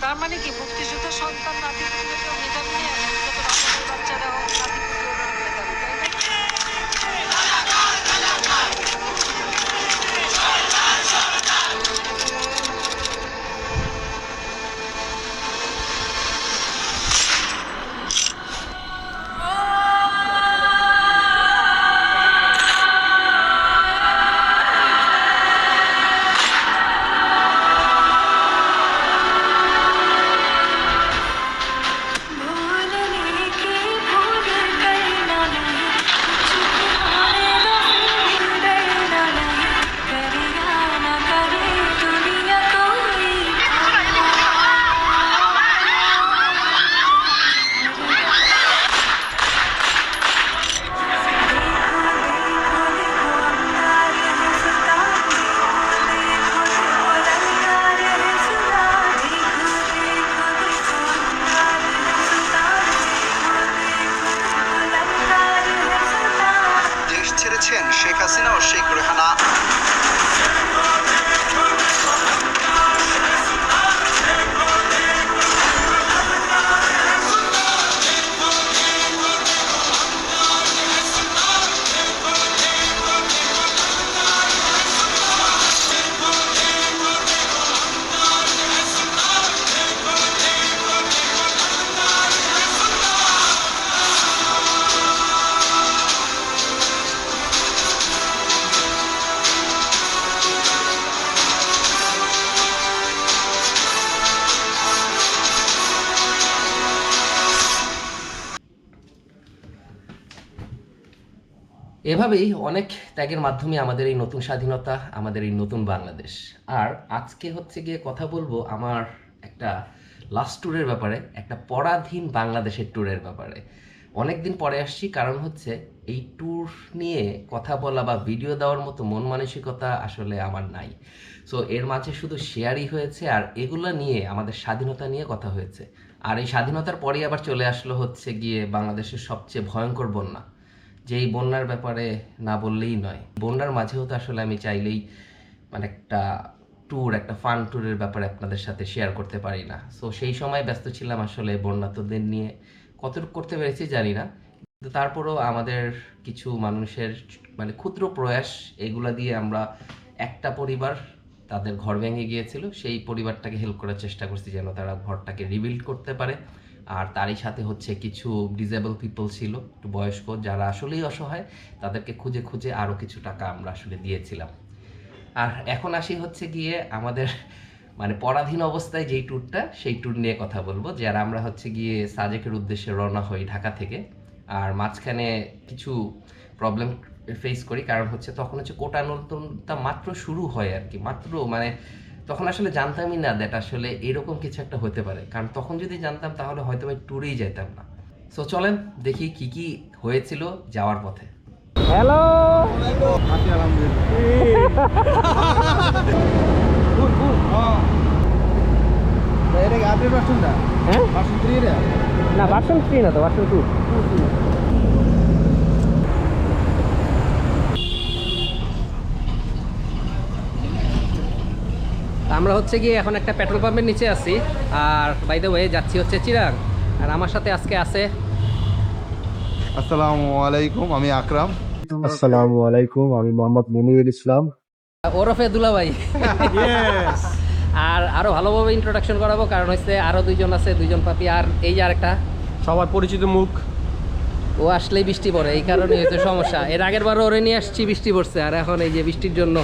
তার মানে কি মুক্তিযুদ্ধের সন্তান নাতি মেধাবী ছেড়েছেন শেখ হাসিনা ও শেখ রেহানা। এভাবেই অনেক ত্যাগের মাধ্যমে আমাদের এই নতুন স্বাধীনতা, আমাদের এই নতুন বাংলাদেশ। আর আজকে হচ্ছে গিয়ে কথা বলব আমার একটা লাস্ট ট্যুরের ব্যাপারে, একটা পরাধীন বাংলাদেশের ট্যুরের ব্যাপারে। অনেক দিন পরে আসছি, কারণ হচ্ছে এই ট্যুর নিয়ে কথা বলা বা ভিডিও দেওয়ার মতো মন মানসিকতা আসলে আমার নাই। সো এর মাঝে শুধু শেয়ারই হয়েছে আর এগুলো নিয়ে, আমাদের স্বাধীনতা নিয়ে কথা হয়েছে। আর এই স্বাধীনতার পরেই আবার চলে আসলো হচ্ছে গিয়ে বাংলাদেশের সবচেয়ে ভয়ঙ্কর বন্যা। যে এই বন্যার ব্যাপারে না বললেই নয়। বন্যার মাঝেও তো আসলে আমি চাইলেই মানে একটা ট্যুর একটা ফান ট্যুরের ব্যাপারে আপনাদের সাথে শেয়ার করতে পারি না। সো সেই সময় ব্যস্ত ছিলাম আসলে বন্যাতদের নিয়ে। কতটুকু করতে পেরেছি জানি না। কিন্তু তারপরও আমাদের কিছু মানুষের মানে ক্ষুদ্র প্রয়াস, এগুলা দিয়ে আমরা একটা পরিবার তাদের ঘর ভেঙে গিয়েছিল। সেই পরিবারটাকে হেল্প করার চেষ্টা করছি যেন তারা ঘরটাকে রিবিল্ড করতে পারে। আর তারই সাথে হচ্ছে কিছু ডিজেবল পিপল ছিল, একটু বয়স্ক, যারা আসলেই অসহায়, তাদেরকে খুঁজে খুঁজে আরও কিছু টাকা আমরা আসলে দিয়েছিলাম। আর এখন আসি হচ্ছে গিয়ে আমাদের মানে পরাধীন অবস্থায় যেই ট্যুরটা সেই ট্যুর নিয়ে কথা বলব, যারা আমরা হচ্ছে গিয়ে সাজেকের উদ্দেশ্যে রওনা হই ঢাকা থেকে। আর মাঝখানে কিছু প্রবলেম ফেস করি, কারণ হচ্ছে তখন হচ্ছে কোটা নতুনটা মাত্র শুরু হয় আর কি, মাত্র মানে তখন আসলে জানতামই না দ্যাট আসলে এরকম কিছু একটা হতে পারে। কারণ তখন যদি জানতাম তাহলে হয়তো আমি ট্যুরেই যেতাম না। সো চলেন দেখি কি কি হয়েছিল যাওয়ার পথে। হ্যালো হ্যাঁ? না ভার্সন থ্রি না তো ভার্সন টু আমরা হচ্ছে গিয়ে এখন একটা পেট্রোল পাম্পের নিচে আছি আর বাই দ্য ওয়ে যাচ্ছি হচ্ছে চিরাং। আর আমার সাথে আজকে আছে আসসালামু আলাইকুম আমি আকরাম। আসসালামু আলাইকুকুম আমি মোহাম্মদ মুনিরুল ইসলাম। ওরফে দুলাভাই। আর আরও ভালোভাবে ইন্ট্রোডাকশন করাবো কারণ হচ্ছে আরও দুইজন আছে দুইজন পাপি আর এই যে আরেকটা। সবার পরিচিত মুখ। ও আসলেই বৃষ্টি পড়ে এই কারণে হচ্ছে সমস্যা। এর আগের বারও ওরে নিয়ে আসছি বৃষ্টি পড়ছে আর এখন এই যে বৃষ্টির জন্য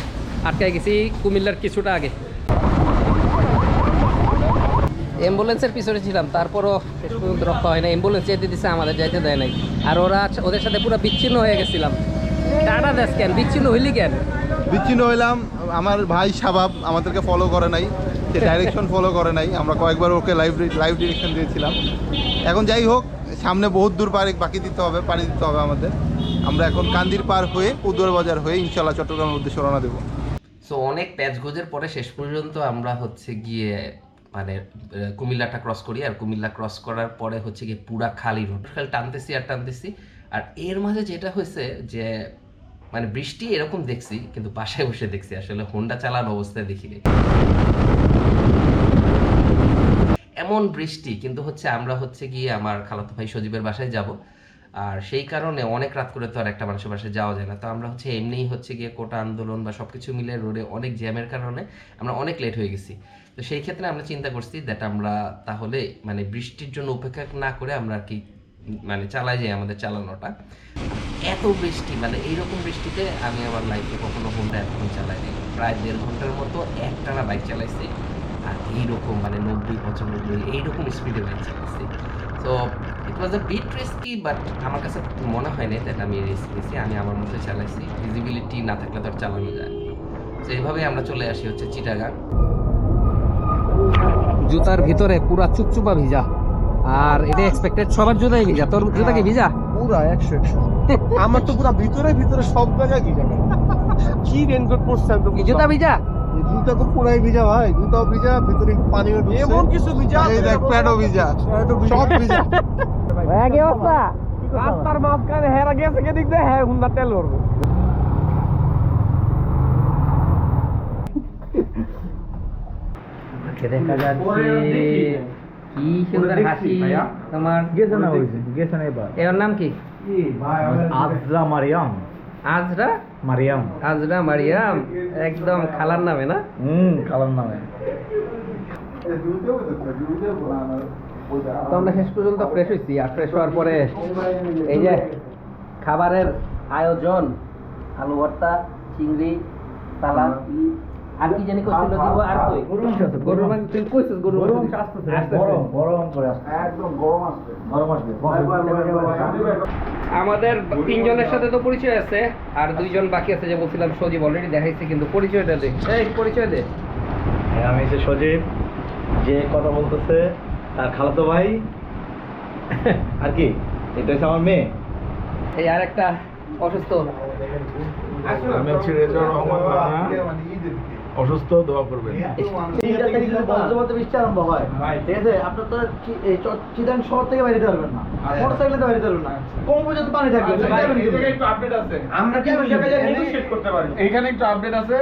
আটকায় গেছি কুমিল্লার কিছুটা আগে। অ্যাম্বুলেন্সের পিছনে ছিলাম তারপরও শেষ পর্যন্ত রক্ষা হয় না অ্যাম্বুলেন্স যেতে দিছে আমাদের যাইতে দেয় নাই। আর ওরা ওদের সাথে পুরো বিচ্ছিন্ন হয়ে গেছিলাম। টাটা দেশ কেন? বিচ্ছিন্ন হইলি কেন? বিচ্ছিন্ন হইলাম। আমার ভাই শাবাব আমাদেরকে ফলো করে নাই। সে ডাইরেকশন ফলো করে নাই। আমরা কয়েকবার ওকে লাইভ লাইভ ডিরেকশন দিয়েছিলাম। এখন যাই হোক সামনে বহুত দূর পারে বাকি দিতে হবে পাড়ি দিতে হবে আমাদের। আমরা এখন কান্দির পার হয়ে উদ্দর বাজার হয়ে ইনশাল্লাহ চট্টগ্রামের উদ্দেশ্যে রওনা দেবো। সো অনেক প্যাচ গোজের পরে শেষ পর্যন্ত আমরা হচ্ছে গিয়ে মানে কুমিল্লাটা ক্রস করি, আর কুমিল্লা ক্রস করার পরে হচ্ছে গিয়ে পুরা খালি রোড খালি টানতেছি আর টানতেছি। আর এর মাঝে যেটা হয়েছে যে মানে বৃষ্টি এরকম দেখছি, কিন্তু বাসায় বসে দেখছি, আসলে হোন্ডা চালানো অবস্থায় দেখিনি। এমন বৃষ্টি, কিন্তু হচ্ছে আমরা হচ্ছে গিয়ে আমার খালাতো ভাই সজীবের বাসায় যাব। আর সেই কারণে অনেক রাত করে তো আর একটা মানুষের বাসায় যাওয়া যায় না। তো আমরা হচ্ছে এমনিই হচ্ছে গিয়ে কোটা আন্দোলন বা সব কিছু মিলে রোডে অনেক জ্যামের কারণে আমরা অনেক লেট হয়ে গেছি। তো সেই ক্ষেত্রে আমরা চিন্তা করছি দ্যাট আমরা তাহলে মানে বৃষ্টির জন্য উপেক্ষা না করে আমরা আর কি মানে চালাই যাই আমাদের চালানোটা। এত বৃষ্টি মানে এইরকম বৃষ্টিতে আমি আমার লাইফে কখনো হোন্ডা এখন চালাইনি প্রায় দেড় ঘণ্টার মতো একটানা বাইক চালাইছি আর এইরকম মানে নব্বই, পঁচানব্বই এইরকম স্পিডে বাইক চালাইছি। তো it was a bit risky but আমার কাছে মনে হয় না দ্যাট আমি রিস্ক নিয়েছি আমি আমার মতো চালাইছি। ভিজিবিলিটি না থাকলে তো আর চালানো যায় তো এইভাবেই আমরা চলে আসি হচ্ছে চিটাগাং জুতার ভিতরে পুরা চুপচুপা ভিজা। আর এটা এক্সপেক্টেড সবার জুতাই ভিজা। তোর জুতা কি ভিজা? পুরা একশো একশো। আমার তো পুরা ভিতরে ভিতরে সব জায়গায় ভিজা কি রেনকোট পরছেন তো জুতা ভিজা? জুতা তো পুরাই ভিজা ভাই। জুতাও ভিজা ভিতরে পানি এমন কিছু ভিজা এই দেখ প্যাডও ভিজা। সব ভিজা। হয়ে গে অবস্থা? রাস্তার মাঝখানে হেরা গেছে কে দিক দিয়ে হ্যাঁ হুন্ডা তেল করবে দেখা যাচ্ছে কি সুন্দর হাসি তোমার। গেছে না হইছে গেছে না এবার। এর নাম কি? আজরা মারিয়াম। আজরা? মারিয়াম। আজরা মারিয়াম। একদম খালার নামে না? হুম কালার নামে। তো আমরা শেষ পর্যন্ত ফ্রেশ হয়েছি আর ফ্রেশ হওয়ার পরে এই যে খাবারের আয়োজন আলু ভর্তা চিংড়ি তালা আর কি জানি কইছিল দিব আর কই? মাংস আছে, মাংস তুই কইছিস মাংস। গরম গরম করে আসছে একদম গরম আসবে। গরম আসবে আমাদের তিনজনের সাথে তো পরিচয় আছে আর দুইজন বাকি আছে যে বলছিলাম সজীব অলরেডি দেখাইছি কিন্তু পরিচয়টা দে এই পরিচয় দে। হ্যাঁ, আমি হচ্ছে সজীব যে কথা বলতেছে তার খালাতো ভাই। আর কি? এটা হচ্ছে আমার মেয়ে। এই আর একটা অসুস্থ। আমি হচ্ছি রেজাউর রহমান রানা। অসুস্থ দোয়া করবেন। বৃষ্টি আরম্ভ হয় ঠিক আছে? আপনার তো চিটাং শহর থেকে বাইরে পারবেন না। মোটর সাইকেলে বাইরে পারবেন না। কম পর্যন্ত পানি থাকবে। আছে। আমরা কি করতে পারি। এখানে একটু আপডেট আছে।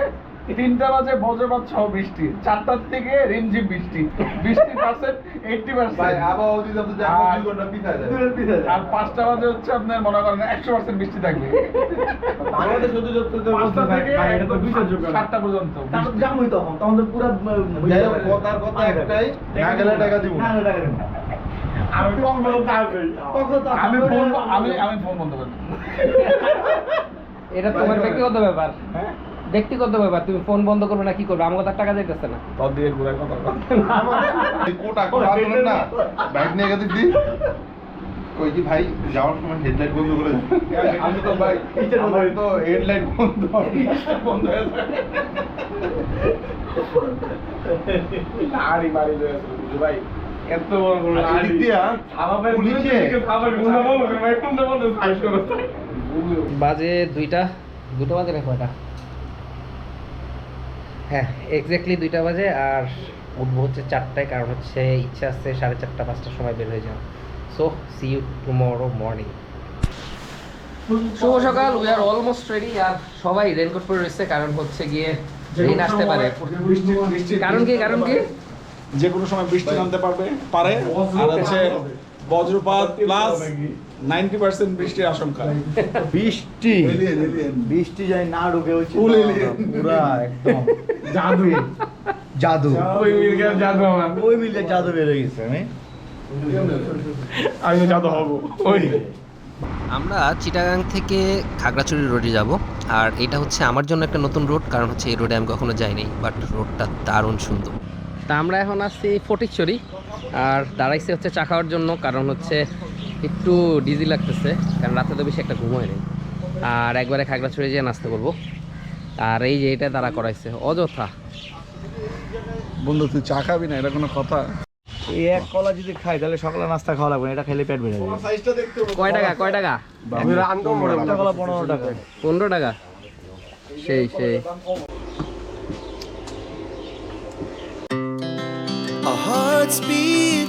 তিনটা বাজে বজ্রপাত সহ বৃষ্টি। চারটার থেকে রিমঝিম বৃষ্টি। বৃষ্টি পার্সেন্ট এইটটি পার্সেন্ট। আর পাঁচটা বাজে হচ্ছে আপনার মনে করেন একশো পার্সেন্ট বৃষ্টি থাকবে। সাতটা পর্যন্ত। দিব না। আমি ফোন আমি আমি ফোন বন্ধ করে। এটা তোমার ব্যক্তিগত ব্যাপার। হ্যাঁ? ব্যক্তিগত ব্যাপার তুমি ফোন বন্ধ করবে না কি করবে? আমাকে তার টাকা যাইতেছে না। তোর দিকে ঘুরে কথা কোটা কোটা না। বাইক নিয়ে গেছে দি কই কি ভাই যাওয়ার সময় হেডলাইট বন্ধ করে আমি তো ভাই আমার তো হেডলাইট বন্ধ বন্ধ হয়ে লাড়ি মারি লয়ে আসলো, ভাই? এত বড় বড় লাড়ি। দিয়া আমাদের পুলিশে- পুলিশে খাবার গুন্ডা বলো, ভাই, গুন্ডা বলো, বাজে দুইটা। দুটো বাজে না কয়টা? হ্যাঁ এক্স্যাক্টলি দুইটা বাজে আর উঠবো হচ্ছে চারটায় কারণ হচ্ছে ইচ্ছা আছে সাড়ে চারটা পাঁচটার সময় বের হয়ে যাওয়া so see you tomorrow morning শুভ সকাল উই আর অলমোস্ট রেডি আর সবাই রেনকোট পরে রয়েছে কারণ হচ্ছে গিয়ে রেন আসতে পারে। কারণ কি কারণ কি? যে কোনো সময় বৃষ্টি নামতে পারবে পারে। আর হচ্ছে বজ্রপাত প্লাস নাইনটি পার্সেন্ট বৃষ্টির আশঙ্কা। বৃষ্টি? বৃষ্টি যাই না ঢুকে হচ্ছে পুরা একদম। জাদু। জাদু। ওই মিলকে জাদু আমার। ওই মিলে জাদু বের গেছে আমি? আমি জাদু হব। ওই। আমরা চিটাগাং থেকে খাগড়াছড়ি রোডে যাব। আর এটা হচ্ছে আমার জন্য একটা নতুন রোড কারণ হচ্ছে এই রোডে আমি কখনো যাইনি বাট রোডটা দারুণ সুন্দর। তা আমরা এখন আসছি ফটিকছড়ি আর দাঁড়াইছি হচ্ছে চা খাওয়ার জন্য কারণ হচ্ছে একটু ডিজি লাগতেছে কারণ রাতে তো বেশি একটা ঘুম হয় নাই। আর একবারে খাগড়া খাগড়াছড়ি যেয়ে নাস্তা করব। আর এই যে এটা দাঁড়া করাইছে অযথা। বন্ধু তুই চা খাবি না? এটা কোনো কথা? এই এক কলা যদি খাই তাহলে সকালে নাস্তা খাওয়া লাগবে না, এটা খেলে পেট বেড়ে যাবে। কয় টাকা কয় টাকা? কলা পনেরো টাকা। পনেরো টাকা। সেই সেই। Our hearts beat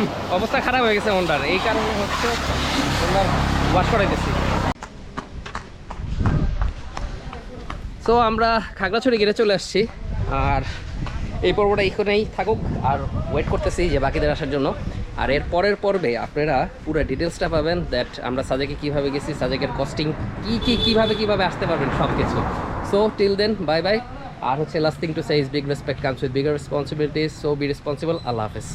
একদম অবস্থা খারাপ হয়ে গেছে ওনার এই কারণে হচ্ছে ওনার ওয়াশ করাইতেছি সো আমরা খাগড়াছড়ি গিয়ে চলে আসছি। আর এই পর্বটা এখানেই থাকুক, আর ওয়েট করতেছি যে বাকিদের আসার জন্য। আর এর পরের পর্বে আপনারা পুরো ডিটেলসটা পাবেন দ্যাট আমরা সাজেকে কীভাবে গেছি সাজেকের কস্টিং কি কি, কীভাবে কীভাবে আসতে পারবেন সব কিছু so till then bye bye আর হচ্ছে last thing to say big respect comes with bigger responsibilities so be responsible আল্লাহ হাফেজ।